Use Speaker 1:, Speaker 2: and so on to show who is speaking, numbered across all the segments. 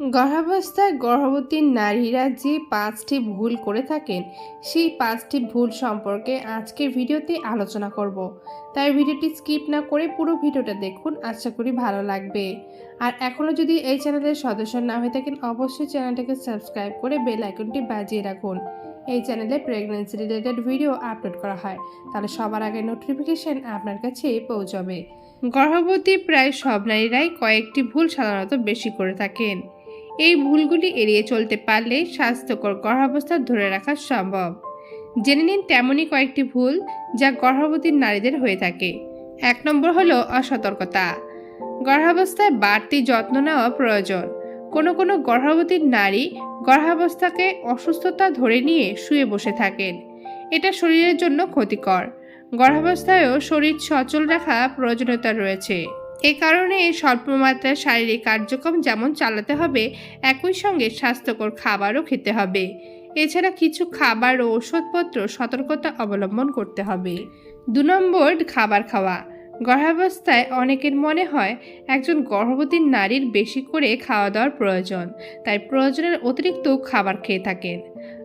Speaker 1: গর্ভাবস্থায় গর্ভবতী নারীরা যে পাঁচটি ভুল করে থাকেন, সেই পাঁচটি ভুল সম্পর্কে আজকের ভিডিওতে আলোচনা করব। তাই ভিডিওটি স্কিপ না করে পুরো ভিডিওটা দেখুন, আশা করি ভালো লাগবে। আর এখনও যদি এই চ্যানেলের সদস্য না হয়ে থাকেন, অবশ্যই চ্যানেলটাকে সাবস্ক্রাইব করে বেল আইকনটি বাজিয়ে রাখুন। এই চ্যানেলে প্রেগনেন্সি রিলেটেড ভিডিও আপলোড করা হয়, তাহলে সবার আগে নোটিফিকেশন আপনার কাছে পৌঁছবে। গর্ভবতী প্রায় সব নারীরাই কয়েকটি ভুল সাধারণত বেশি করে থাকেন। এই ভুলগুলি এড়িয়ে চলতে পারলে স্বাস্থ্যকর গর্ভাবস্থা ধরে রাখা সম্ভব। জেনে নিন তেমনই কয়েকটি ভুল যা গর্ভবতী নারীদের হয়ে থাকে। এক নম্বর হলো অসতর্কতা। গর্ভাবস্থায় বাড়তি যত্ন নেওয়া প্রয়োজন। কোনো কোনো গর্ভবতী নারী গর্ভাবস্থাকে অসুস্থতা ধরে নিয়ে শুয়ে বসে থাকেন। এটা শরীরের জন্য ক্ষতিকর। গর্ভাবস্থায়ও শরীর সচল রাখা প্রয়োজনীয়তা রয়েছে। এ কারণে স্বল্পমাত্রার শারীরিক কার্যক্রম যেমন চালাতে হবে, একই সঙ্গে স্বাস্থ্যকর খাবারও খেতে হবে। এছাড়া কিছু খাবার ও ওষুধপত্র সতর্কতা অবলম্বন করতে হবে। দু নম্বর, খাবার খাওয়া। গর্ভাবস্থায় অনেকের মনে হয়, একজন গর্ভবতী নারীর বেশি করে খাওয়া দাওয়ার প্রয়োজন, তাই প্রয়োজনের অতিরিক্ত খাবার খেয়ে থাকেন।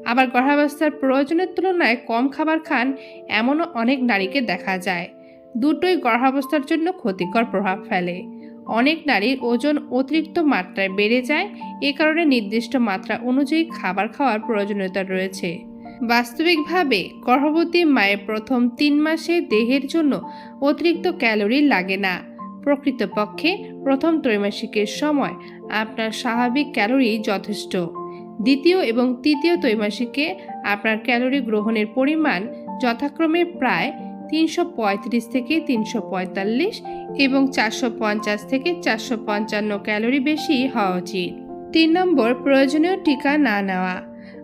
Speaker 1: আবার গর্ভাবস্থার প্রয়োজনের তুলনায় কম খাবার খান এমনও অনেক নারীকে দেখা যায়। দুটোই গর্ভাবস্থার জন্য ক্ষতিকর প্রভাব ফেলে। অনেক নারীর ওজন অতিরিক্ত মাত্রায় বেড়ে যায়, এ কারণে নির্দিষ্ট মাত্রা অনুযায়ী খাবার খাওয়ার প্রয়োজনীয়তা রয়েছে। বাস্তবিকভাবে, গর্ভবতী মায়ের প্রথম তিন মাসে দেহের জন্য অতিরিক্ত ক্যালোরি লাগে না। প্রকৃতপক্ষে, প্রথম ত্রৈমাসিকের সময় আপনার স্বাভাবিক ক্যালোরি যথেষ্ট। দ্বিতীয় এবং তৃতীয় ত্রৈমাসিকে আপনার ক্যালোরি গ্রহণের পরিমাণ যথাক্রমে প্রায় তিনশো পঁয়ত্রিশ থেকে তিনশো পঁয়তাল্লিশ এবং চারশো পঞ্চাশ থেকে চারশো পঞ্চান্ন ক্যালোরি বেশি হওয়া উচিত। তিন নম্বর, প্রয়োজনীয় টিকা না নেওয়া।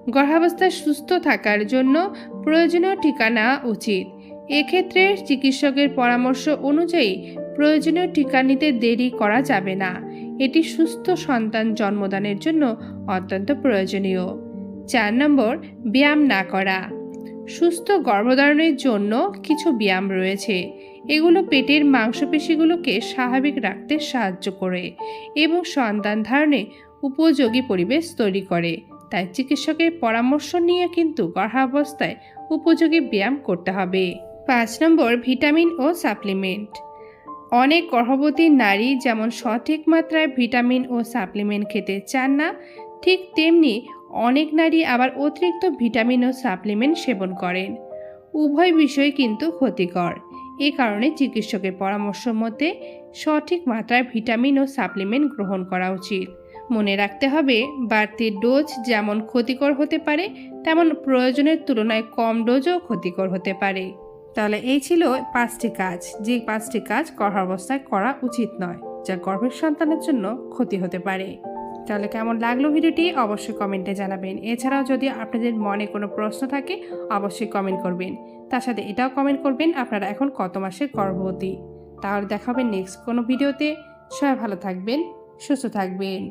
Speaker 1: গর্ভাবস্থায় সুস্থ থাকার জন্য প্রয়োজনীয় টিকা নেওয়া উচিত। এক্ষেত্রে চিকিৎসকের পরামর্শ অনুযায়ী প্রয়োজনীয় টিকা নিতে দেরি করা যাবে না। এটি সুস্থ সন্তান জন্মদানের জন্য অত্যন্ত প্রয়োজনীয়। চার নম্বর, ব্যায়াম না করা। সুস্থ গর্ভধারণের জন্য কিছু ব্যায়াম রয়েছে। এগুলো পেটের মাংসপেশিগুলোকে স্বাভাবিক রাখতে সাহায্য করে এবং সন্তান ধারণে উপযোগী পরিবেশ তৈরি করে। তাই চিকিৎসকের পরামর্শ নিয়ে কিন্তু গর্ভাবস্থায় উপযোগী ব্যায়াম করতে হবে। পাঁচ নম্বর, ভিটামিন ও সাপ্লিমেন্ট। অনেক গর্ভবতী নারী যেমন সঠিক মাত্রায় ভিটামিন ও সাপ্লিমেন্ট খেতে চান না, ঠিক তেমনি অনেক নারী আবার অতিরিক্ত ভিটামিন ও সাপ্লিমেন্ট সেবন করেন। উভয় বিষয় কিন্তু ক্ষতিকর। এ কারণে চিকিৎসকের পরামর্শ মতে সঠিক মাত্রায় ভিটামিন ও সাপ্লিমেন্ট গ্রহণ করা উচিত। মনে রাখতে হবে, বাড়তি ডোজ যেমন ক্ষতিকর হতে পারে, তেমন প্রয়োজনের তুলনায় কম ডোজও ক্ষতিকর হতে পারে। তাহলে এই ছিল পাঁচটি কাজ, যে পাঁচটি কাজ গর্ভাবস্থায় করা উচিত নয়, যা গর্ভের সন্তানের জন্য ক্ষতি হতে পারে। তাহলে কেমন লাগল ভিডিওটি? অবশ্যই কমেন্টে জানাবেন। এছাড়াও যদি আপনাদের মনে কোনো প্রশ্ন থাকে, অবশ্যই কমেন্ট করবেন। তার সাথে এটাও কমেন্ট করবেন, আপনারা এখন কত মাসের গর্ভবতী। তাহলে দেখাবেন নেক্সট কোনো ভিডিওতে। সবাই ভালো থাকবেন, সুস্থ থাকবেন।